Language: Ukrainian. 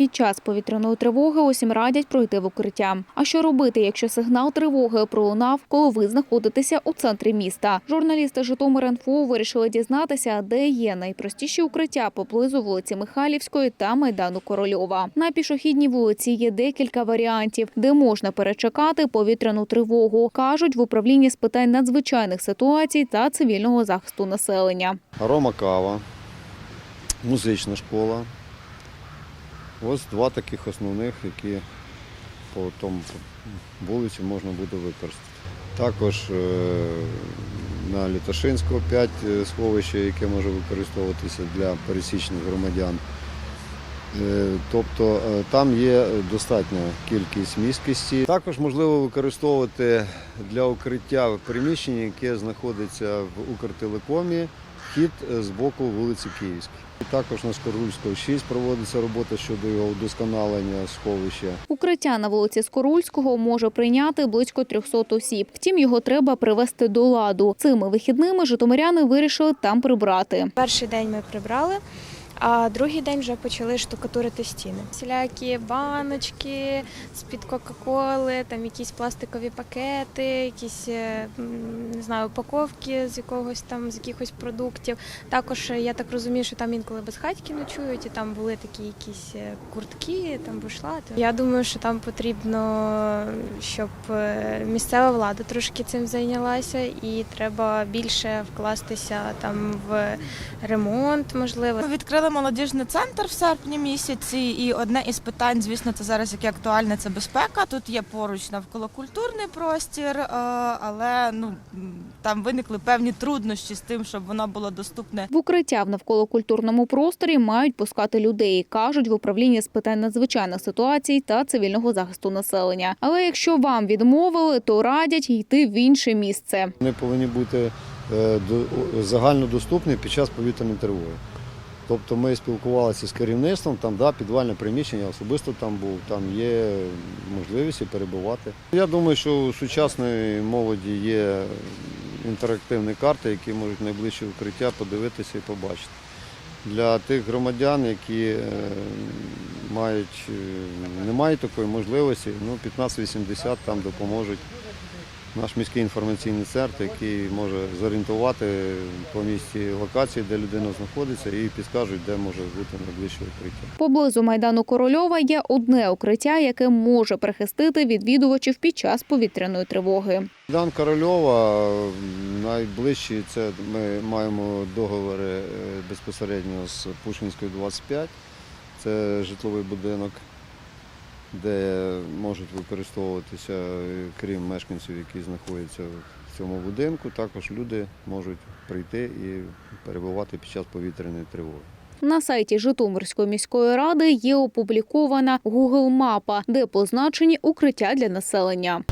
Під час повітряної тривоги усім радять пройти в укриття. А що робити, якщо сигнал тривоги пролунав, коли ви знаходитеся у центрі міста? Журналісти Житомир.Інфо вирішили дізнатися, де є найпростіші укриття поблизу вулиці Михайлівської та майдану Корольова. На пішохідній вулиці є декілька варіантів, де можна перечекати повітряну тривогу, кажуть в управлінні з питань надзвичайних ситуацій та цивільного захисту населення. Арома кава, музична школа. Ось два таких основних, які по тому вулиці можна буде використати. Також е, на Літашинського 5 сховище, яке може використовуватися для пересічних громадян. Е, Тобто е, там є достатня кількість місткості. Також можливо використовувати для укриття приміщення, яке знаходиться в Укртелекомі, вхід е, з боку вулиці Київській. Також на Скорульського 6 проводиться робота щодо його удосконалення сховища. Укриття на вулиці Скорульського може прийняти близько 300 осіб. Втім, його треба привести до ладу. Цими вихідними житомиряни вирішили там прибрати. Перший день ми прибрали, а другий день вже почали штукатурити стіни. Всілякі баночки з-під Кока-Коли, там якісь пластикові пакети, якісь е, не знаю, упаковки з якогось там з якихось продуктів. Також е, я так розумію, що там інколи безхатьки ночують, і там були такі якісь е, куртки, там бушлати. Я думаю, що там потрібно, щоб місцева влада трошки цим зайнялася, і треба більше вкластися там в ремонт, можливо. Ми відкрили молодіжний центр в серпні місяці, і одне із питань, звісно, це зараз яке актуальне це безпека. Тут є поруч навколо культурний простір, е, але ну там виникли певні труднощі з тим, щоб воно було доступне В укриття в навколокультурному просторі мають пускати людей, кажуть в управлінні з питань надзвичайних ситуацій та цивільного захисту населення. Але якщо вам відмовили, то радять йти в інше місце. Вони повинні бути е, до- загальнодоступні під час повітряної тривоги. Тобто ми спілкувалися з керівництвом, там да, підвальне приміщення, особисто там був, там є можливість і перебувати. Я думаю, що у сучасної молоді є інтерактивні карти, які можуть найближче укриття подивитися і побачити. Для тих громадян, які е, мають, е, не мають такої можливості, ну, 1580 там допоможуть наш міський інформаційний центр, який може зорієнтувати по місті локації, де людина знаходиться, і підскажуть, де може бути найближче укриття. Поблизу майдану Корольова є одне укриття, яке може прихистити відвідувачів під час повітряної тривоги. Дан Корольова м, найближчий це ми маємо договори е, безпосередньо з Пушкінською 25. Це житловий будинок, де можуть використовуватися, крім мешканців, які знаходяться в цьому будинку, також люди можуть прийти і перебувати під час повітряної тривоги. На сайті Житомирської міської ради є опублікована Google мапа, де позначені укриття для населення.